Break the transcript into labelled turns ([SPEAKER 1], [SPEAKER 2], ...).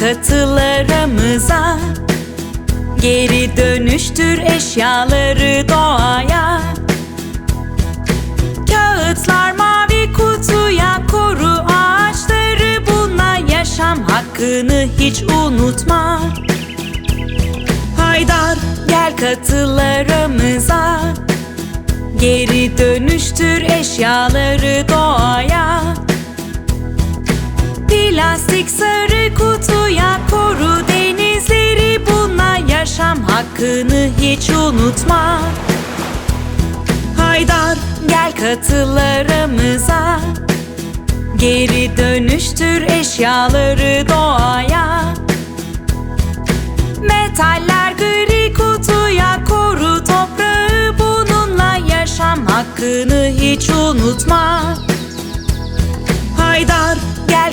[SPEAKER 1] katılarımıza. Geri dönüştür eşyaları doğaya. Kağıtlar mavi kutuya koru ağaçları. Bununla yaşam hakkını hiç unutma. Haydar gel katılarımıza. Geri dönüştür eşyaları doğaya Plastik sarı kutuya koru denizleri Bununla yaşam hakkını hiç unutma. Haydar gel katılarımıza. Geri dönüştür eşyaları doğaya. Metaller gri kutuya koru toprağı Bununla yaşam hakkını hiç unutma. Haydar